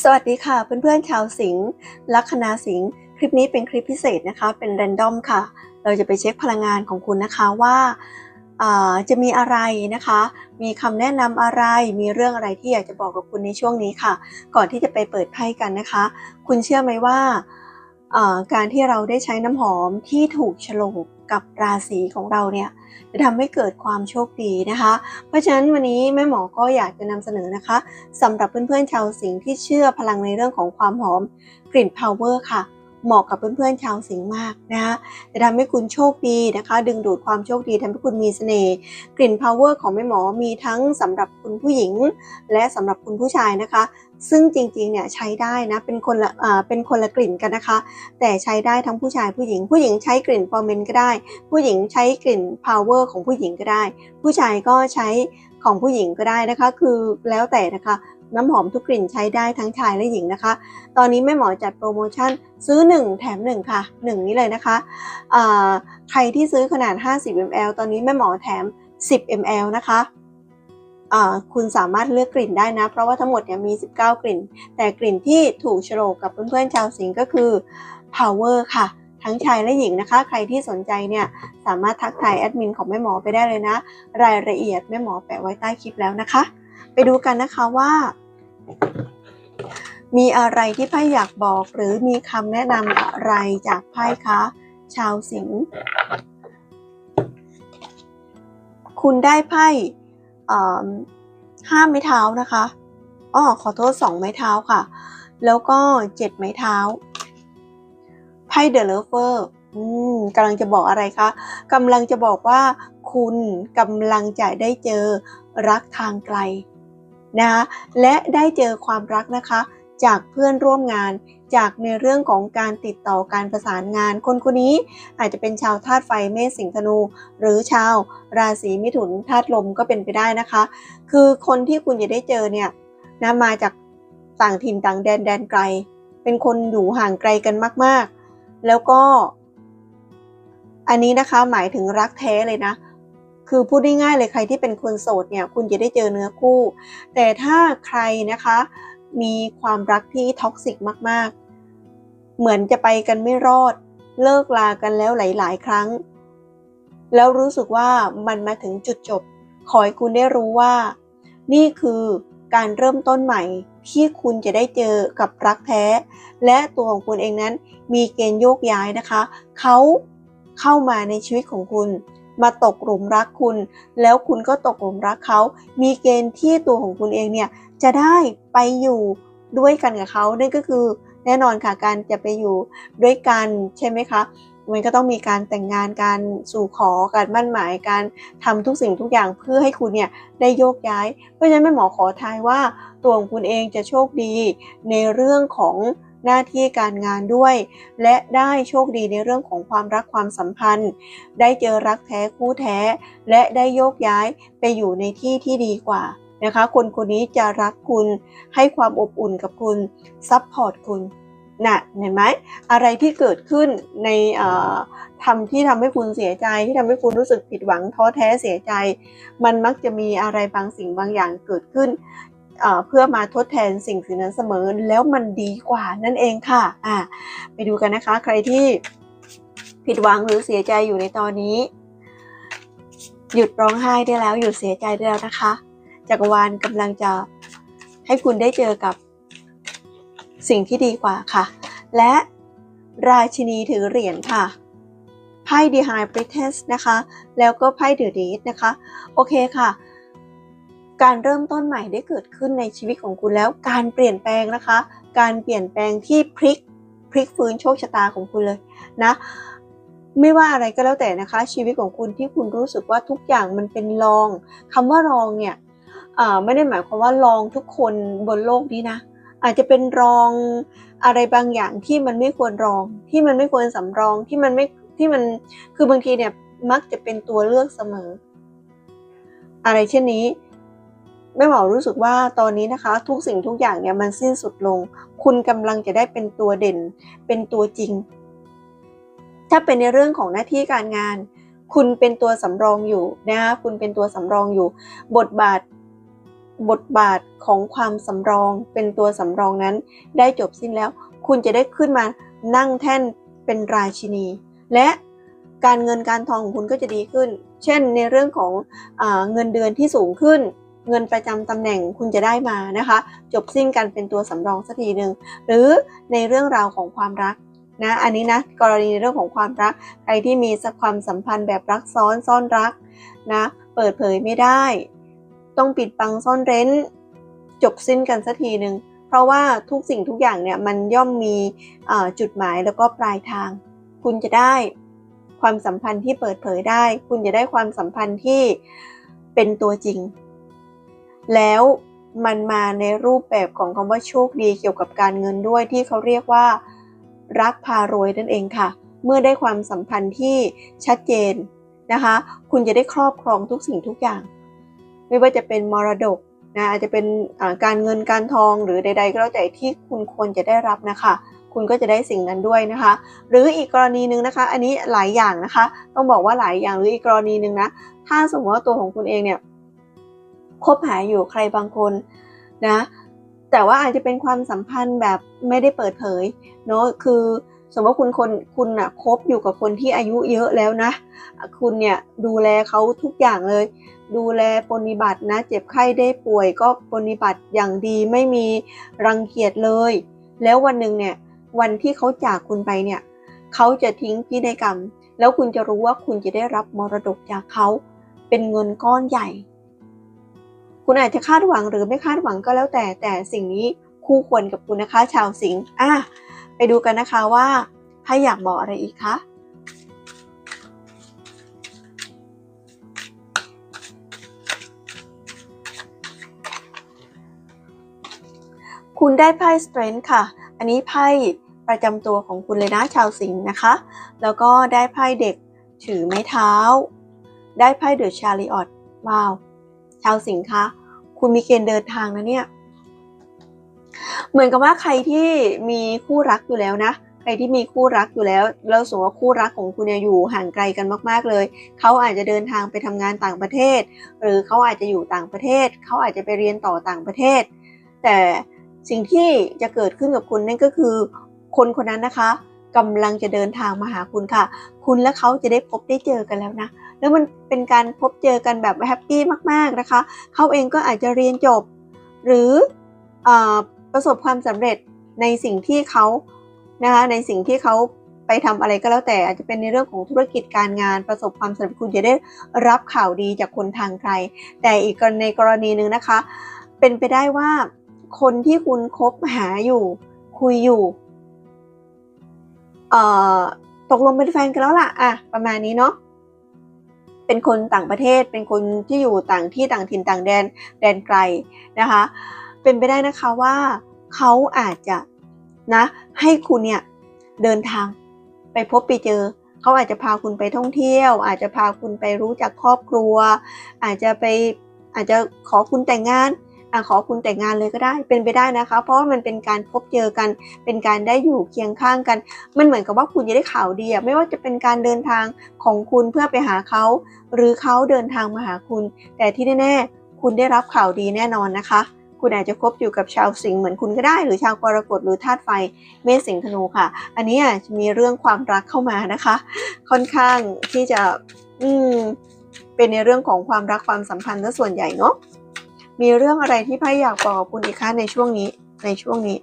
สวัสดีค่ะ เพื่อนๆชาวสิงห์ลัคนาสิงห์คลิปนี้เป็นคลิปพิเศษนะคะ เป็นแรนดอมค่ะ เราจะไปเช็คพลังงานของคุณนะคะว่าจะมีอะไรนะคะ มีคำแนะนำอะไร มีเรื่องอะไรที่อยากจะบอกกับคุณในช่วงนี้ค่ะ ก่อนที่จะไปเปิดไพ่กันนะคะ คุณเชื่อไหมว่าการที่เราได้ใช้น้ำหอมที่ถูกฉลก กับราศีของเราเนี่ยจะทำให้เกิดความโชคดีนะคะ เพราะฉะนั้นวันนี้แม่หมอก็อยากจะนำเสนอนะคะสำหรับเพื่อนๆชาวสิงห์ที่เชื่อพลังในเรื่องของความหอมกลิ่น power ค่ะเหมาะกับเพื่อนๆชาวสิงห์มากนะคะจะทำให้คุณโชคดีนะคะ ดึงดูดความโชคดีทำให้คุณมีเสน่ห์กลิ่น power ของแม่หมอมีทั้งสำหรับคุณผู้หญิง และสำหรับคุณผู้ชายนะคะ ซึ่งจริงๆเนี่ยใช้ได้นะเป็นคนละเป็นคนละกลิ่นกันนะคะ แต่ใช้ได้ทั้งผู้ชายผู้หญิง ผู้หญิงใช้กลิ่น f o r m e n ก็ได้ ผู้หญิงใช้กลิ่น power ของผู้หญิงก็ได้ ผู้ชายก็ใช้ของผู้หญิงก็ได้นะคะ คือแล้วแต่นะคะน้ำหอมทุกกลิ่นใช้ได้ทั้งชายและหญิงนะคะ ตอนนี้แม่หมอจัดโปรโมชั่นซื้อ 1 แถม 1 ค่ะ 1 นี้เลยนะคะใครที่ซื้อขนาด 50 ml ตอนนี้แม่หมอแถม 10 ml นะคะ คุณสามารถเลือกกลิ่นได้นะ เพราะว่าทั้งหมดเนี่ยมี 19 กลิ่น แต่กลิ่นที่ถูกโฉลกกับเพื่อนๆชาวสิงห์ก็คือ power ค่ะ ทั้งชายและหญิงนะคะ ใครที่สนใจเนี่ยสามารถทักทายแอดมินของแม่หมอไปได้เลยนะ รายละเอียดแม่หมอแปะไว้ใต้คลิปแล้วนะคะ ไปดูกันนะคะว่า มีอะไรที่ไพ่อยากบอกหรือมีคำแนะนำอะไรจากไพ่คะชาวสิงห์คุณได้ไพ่ ห้าไม้เท้านะคะอ้อขอโทษสองไม้เท้าค่ะ แล้วก็เจ็ดไม้เท้าไพ่เดอะเลเวอร์กำลังจะบอกอะไรคะกำลังจะบอกว่าคุณกำลังจะได้เจอรักทางไกลนะคะและได้เจอความรักนะคะ จากเพื่อนร่วมงาน จากในเรื่องของการติดต่อการประสานงาน คนคนนี้อาจจะเป็นชาวธาตุไฟเมษสิงห์ธนู หรือชาวราศีมิถุนธาตุลมก็เป็นไปได้นะคะ คือคนที่คุณจะได้เจอเนี่ยนะมาจากต่างถิ่นต่างแดนแดนไกล เป็นคนอยู่ห่างไกลกันมากๆ แล้วก็ อันนี้นะคะหมายถึงรักแท้เลยนะคือพูดได้ง่ายเลยใครที่เป็นคนโสดเนี่ยคุณจะได้เจอเนื้อคู่ แต่ถ้าใครนะคะมีความรักที่ท็อกซิกมาก เหมือนจะไปกันไม่รอด เลิกลากันแล้วหลาย ๆ ครั้ง แล้วรู้สึกว่ามันมาถึงจุดจบ ขอให้คุณได้รู้ว่า นี่คือการเริ่มต้นใหม่ที่คุณจะได้เจอกับรักแท้ และตัวของคุณเองนั้นมีเกณฑ์โยกย้ายนะคะ เขาเข้ามาในชีวิตของคุณ มาตกหลุมรักคุณ แล้วคุณก็ตกหลุมรักเขา มีเกณฑ์ที่ตัวของคุณเองเนี่ยจะได้ไปอยู่ด้วยกันกับเขานั่นก็คือ แน่นอนค่ะการจะไปอยู่ด้วยกันใช่ไหมคะมันก็ต้องมีการแต่งงานการสู่ขอการมั่นหมายการทำทุกสิ่งทุกอย่างเพื่อให้คุณเนี่ยได้โยกย้าย เพราะฉะนั้นแม่หมอขอทายว่าตัวของคุณเองจะโชคดีในเรื่องของหน้าที่การงานด้วย และได้โชคดีในเรื่องของความรักความสัมพันธ์ ได้เจอรักแท้คู่แท้ และได้โยกย้ายไปอยู่ในที่ที่ดีกว่า นะคะ คนคนนี้จะรักคุณให้ความอบอุ่นกับคุณซัพพอร์ตคุณน่ะเห็นไหมอะไรที่เกิดขึ้นในเอ่อทำที่ทำให้คุณเสียใจที่ทำให้คุณรู้สึกผิดหวังท้อแท้เสียใจ มันมักจะมีอะไรบางสิ่งบางอย่างเกิดขึ้นเพื่อมาทดแทนสิ่งสิ่งนั้นเสมอแล้วมันดีกว่านั่นเองค่ะอ่าไปดูกันนะคะ ใครที่ผิดหวังหรือเสียใจอยู่ในตอนนี้ หยุดร้องไห้ได้แล้วหยุดเสียใจได้แล้วนะคะ จักรวาลกำลังจะให้คุณได้เจอกับสิ่งที่ดีกว่าค่ะ และราชินีถือเหรียญค่ะไพ่ The High Priestess นะคะ แล้วก็ไพ่ The Deed นะคะ โอเคค่ะ การเริ่มต้นใหม่ได้เกิดขึ้นในชีวิตของคุณแล้ว การเปลี่ยนแปลงนะคะ การเปลี่ยนแปลงที่พลิกพลิกฟื้นโชคชะตาของคุณเลยนะ ไม่ว่าอะไรก็แล้วแต่นะคะ ชีวิตของคุณที่คุณรู้สึกว่าทุกอย่างมันเป็นรองคำว่ารองเนี่ย ไม่ได้หมายความว่ารองทุกคนบนโลกนี้นะ อาจจะเป็นรองอะไรบางอย่างที่มันไม่ควรรอง ที่มันไม่ควรสำรองที่มันไม่ที่มันคือบางทีเนี่ยมักจะเป็นตัวเลือกเสมอ อะไรเช่นนี้แม่หมอรู้สึกว่าตอนนี้นะคะ ทุกสิ่งทุกอย่างเนี่ยมันสิ้นสุดลง คุณกำลังจะได้เป็นตัวเด่น เป็นตัวจริง ถ้าเป็นในเรื่องของหน้าที่การงาน คุณเป็นตัวสำรองอยู่นะคะคุณเป็นตัวสำรองอยู่ บทบาท บทบาทของความสำรองเป็นตัวสำรองนั้น ได้จบสิ้นแล้ว คุณจะได้ขึ้นมานั่งแท่นเป็นราชินี และการเงินการทองของคุณก็จะดีขึ้น เช่นในเรื่องของอเงินเดือนที่สูงขึ้น เงินประจำตำแหน่งคุณจะได้มานะคะ จบสิ้นกันเป็นตัวสำรองสักทีหนึ่งหรือในเรื่องราวของความรักนะอันนี้นะกรณีในเรื่องของความรักใครที่มีความสัมพันธ์แบบรักซ้อนซ่อนรักนะเปิดเผยไม่ได้ ต้องปิดบังซ่อนเร้น จบสิ้นกันสักทีหนึ่งเพราะว่าทุกสิ่งทุกอย่างเนี่ยมันย่อมมีจุดหมายแล้วก็ปลายทาง คุณจะได้ความสัมพันธ์ที่เปิดเผยได้ คุณจะได้ความสัมพันธ์ที่เป็นตัวจริง แล้วมันมาในรูปแบบของคำว่าโชคดีเกี่ยวกับการเงินด้วยที่เขาเรียกว่า รักพารวยนั่นเองค่ะ เมื่อได้ความสัมพันธ์ที่ชัดเจนนะคะ คุณจะได้ครอบครองทุกสิ่งทุกอย่าง ไม่ว่าจะเป็นมรดกนะอาจจะเป็นการเงินการทองหรือใด ๆ ก็แล้วแต่ที่คุณควรจะได้รับนะคะ คุณก็จะได้สิ่งนั้นด้วยนะคะ หรืออีกกรณีหนึ่งนะคะ อันนี้หลายอย่างนะคะ ต้องบอกว่าหลายอย่างหรืออีกกรณีหนึ่งนะถ้าสมมติว่าตัวของคุณเองเนี่ยคบหาอยู่ใครบางคนนะแต่ว่าอาจจะเป็นความสัมพันธ์แบบไม่ได้เปิดเผยเนาะคือ สมมติว่าคุณคนคุณอะคบอยู่กับคนที่อายุเยอะแล้วนะ คุณเนี่ยดูแลเขาทุกอย่างเลย ดูแลปฏิบัตินะ เจ็บไข้ได้ป่วยก็ปฏิบัติอย่างดีไม่มีรังเกียจเลย แล้ววันหนึ่งเนี่ยวันที่เขาจากคุณไปเนี่ยเขาจะทิ้งพินัยกรรม แล้วคุณจะรู้ว่าคุณจะได้รับมรดกจากเขาเป็นเงินก้อนใหญ่ คุณอาจจะคาดหวังหรือไม่คาดหวังก็แล้วแต่แต่สิ่งนี้คู่ควรกับคุณนะคะชาวสิงห์อะ ไปดูกันนะคะว่าไพ่อยากบอกอะไรอีกคะคุณได้ไพ่ Strength ค่ะ อันนี้ไพ่ประจำตัวของคุณเลยนะชาวสิงห์นะคะ แล้วก็ได้ไพ่เด็กถือไม้เท้า ได้ไพ่เดอะชาริออตว้าว ชาวสิงห์คะ คุณมีเกณฑ์เดินทางนะเนี่ย เหมือนกับว่าใครที่มีคู่รักอยู่แล้วนะ ใครที่มีคู่รักอยู่แล้วแล้วสมมติว่าคู่รักของคุณเนี่ยอยู่ห่างไกลกันมากๆเลย เขาอาจจะเดินทางไปทำงานต่างประเทศ หรือเขาอาจจะอยู่ต่างประเทศ เขาอาจจะไปเรียนต่อต่างประเทศ แต่สิ่งที่จะเกิดขึ้นกับคุณนั่นก็คือ คนคนนั้นนะคะกำลังจะเดินทางมาหาคุณค่ะ คุณและเขาจะได้พบได้เจอกันแล้วนะ แล้วมันเป็นการพบเจอกันแบบแฮปปี้มาก ๆนะคะ เขาเองก็อาจจะเรียนจบ หรืออ ประสบความสำเร็จในสิ่งที่เขานะคะในสิ่งที่เขาไปทำอะไรก็แล้วแต่อาจจะเป็นในเรื่องของธุรกิจการงานประสบความสำเร็จคุณจะได้รับข่าวดีจากคนทางไกล แต่อีกในกรณีหนึ่งนะคะ เป็นไปได้ว่าคนที่คุณคบหาอยู่ คุยอยู่เอ่อตกลงเป็นแฟนกันแล้วล่ะอะประมาณนี้เนาะเป็นคนต่างประเทศเป็นคนที่อยู่ต่างที่ต่างถิ่นต่างแดนแดนไกลนะคะ เป็นไปได้นะคะว่าเขาอาจจะนะให้คุณเนี่ยเดินทางไปพบไปเจอ เขาอาจจะพาคุณไปท่องเที่ยว อาจจะพาคุณไปรู้จักครอบครัว อาจจะไปอาจจะขอคุณแต่งงานอขอคุณแต่งงานเลยก็ได้เป็นไปได้นะคะ เพราะว่ามันเป็นการพบเจอกัน เป็นการได้อยู่เคียงข้างกัน มันเหมือนกับว่าคุณจะได้ข่าวดีอะไม่ว่าจะเป็นการเดินทางของคุณเพื่อไปหาเขา หรือเขาเดินทางมาหาคุณ แต่ที่แน่ๆ คุณได้รับข่าวดีแน่นอนนะคะ คุณอาจจะคบอยู่กับชาวสิงห์เหมือนคุณก็ได้ หรือชาวกรกฎหรือธาตุไฟเมษสิงห์ธนูค่ะ อันนี้จะมีเรื่องความรักเข้ามานะคะ ค่อนข้างที่จะอืมเป็นในเรื่องของความรักความสัมพันธ์ซะส่วนใหญ่เนาะมีเรื่องอะไรที่ไพ่อยากบอกคุณอีกคะในช่วงนี้ในช่วงนี้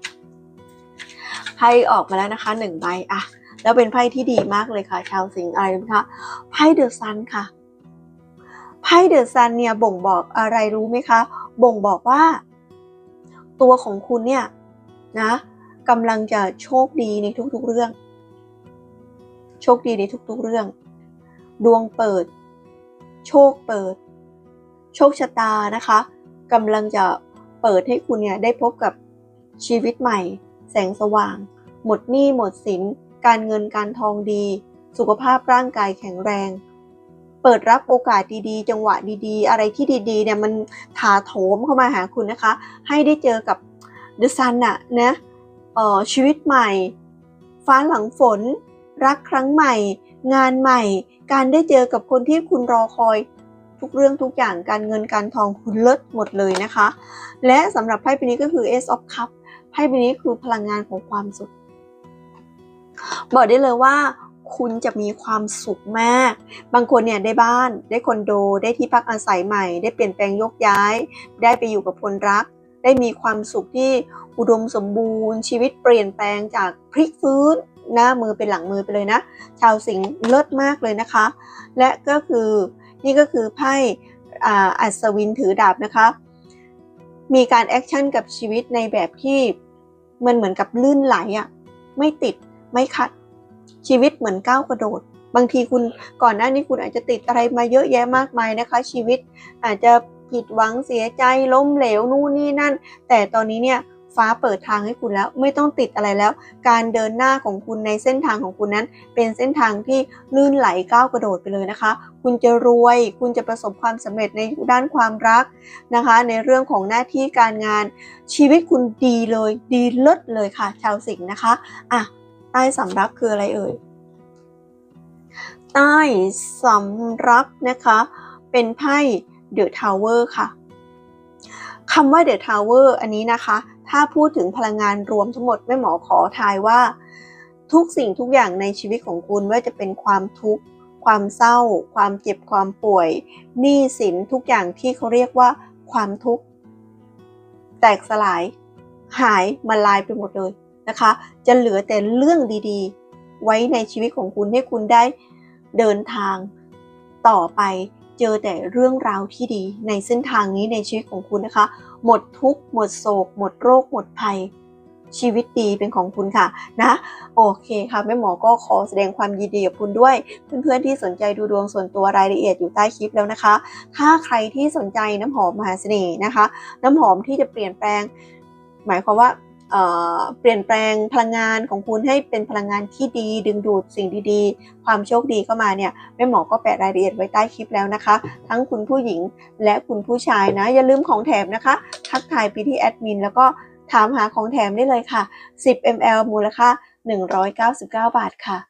ไพ่ออกมาแล้วนะคะหนึ่งใบอะแล้วเป็นไพ่ที่ดีมากเลยค่ะ ชาวสิงห์อะไรนะคะไพ่เดอะซันค่ะไพ่เดอะซันเนี่ยบ่งบอกอะไรรู้ไหมคะ บ่งบอกว่า ตัวของคุณเนี่ยนะกำลังจะโชคดีในทุกๆเรื่อง โชคดีในทุกๆเรื่อง ดวงเปิด โชคเปิด โชคชะตานะคะกำลังจะเปิดให้คุณเนี่ยได้พบกับชีวิตใหม่ แสงสว่าง หมดหนี้หมดสิน การเงินการทองดี สุขภาพร่างกายแข็งแรง เปิดรับโอกาสดีๆ จังหวะดีๆ อะไรที่ดีๆเนี่ยมันถาโถมเข้ามาหาคุณนะคะ ให้ได้เจอกับเดอะซันอะนะเอ่อชีวิตใหม่ ฟ้าหลังฝน รักครั้งใหม่ งานใหม่ การได้เจอกับคนที่คุณรอคอยทุกเรื่องทุกอย่างการเงินการทองคุณเลิศหมดเลยนะคะ และสำหรับไพ่ใบนี้ก็คือ Ace of Cup ไพ่ใบนี้คือพลังงานของความสุข บอกได้เลยว่า คุณจะมีความสุขมาก บางคนเนี่ยได้บ้าน ได้คอนโด ได้ที่พักอาศัยใหม่ ได้เปลี่ยนแปลงยกย้าย ได้ไปอยู่กับคนรัก ได้มีความสุขที่อุดมสมบูรณ์ ชีวิตเปลี่ยนแปลงจากพลิกฟื้นหน้ามือเป็นหลังมือไปเลยนะ ชาวสิงห์เลิศมากเลยนะคะ และก็คือนี่ก็คือไพ่อัศวินถือดาบนะคะ มีการแอคชั่นกับชีวิตในแบบที่มันเหมือนกับลื่นไหลอะ่ะ ไม่ติดไม่ขัด ชีวิตเหมือนก้าวกระโดด บางทีคุณก่อนหน้านี้คุณอาจจะติดอะไรมาเยอะแยะมากมายนะคะ ชีวิตอาจจะผิดหวังเสียใจล้มเหลวนู่นนี่นั่น แต่ตอนนี้เนี่ยฟ้าเปิดทางให้คุณแล้วไม่ต้องติดอะไรแล้ว การเดินหน้าของคุณในเส้นทางของคุณนั้น เป็นเส้นทางที่ลื่นไหลก้าวกระโดดไปเลยนะคะ คุณจะรวย คุณจะประสบความสำเร็จในด้านความรักนะคะ ในเรื่องของหน้าที่การงานชีวิตคุณดีเลย ดีเลิศเลยค่ะ ชาวสิงห์นะคะอะ ใต้สำรับคืออะไรเอ่ย ใต้สำรับนะคะ เป็นไพ่เดอะทาวเวอร์ค่ะคำว่าเดอะทาวเวอร์อันนี้นะคะ ถ้าพูดถึงพลังงานรวมทั้งหมดแม่หมอขอทายว่า ทุกสิ่งทุกอย่างในชีวิตของคุณว่าจะเป็นความทุกข์ ความเศร้า ความเจ็บความป่วยหนี้สินทุกอย่างที่เขาเรียกว่าความทุกข์ แตกสลาย หายมาลายไปหมดเลย นะคะ จะเหลือแต่เรื่องดีๆ ไว้ในชีวิตของคุณให้คุณได้เดินทางต่อไปเจอแต่เรื่องราวที่ดีในเส้นทางนี้ในชีวิตของคุณนะคะ หมดทุกข์หมดโศก หมดโรค หมดภัย ชีวิตดีเป็นของคุณค่ะนะโอเคค่ะแม่หมอก็ขอแสดงความยินดีกับคุณด้วย เพื่อนๆที่สนใจดูดวงส่วนตัวรายละเอียดอยู่ใต้คลิปแล้วนะคะ ถ้าใครที่สนใจน้ำหอมมหาเสน่ห์นะคะ น้ำหอมที่จะเปลี่ยนแปลง หมายความว่า เปลี่ยนแปลงพลังงานของคุณให้เป็นพลังงานที่ดี ดึงดูดสิ่งดีๆ ความโชคดีเข้ามาเนี่ยแม่หมอก็แปะรายละเอียดไว้ใต้คลิปแล้วนะคะ ทั้งคุณผู้หญิงและคุณผู้ชายนะ อย่าลืมของแถมนะคะทักทายไปที่แอดมินแล้วก็ถามหาของแถมได้เลยค่ะ 10 ml มูลค่า 199 บาทค่ะ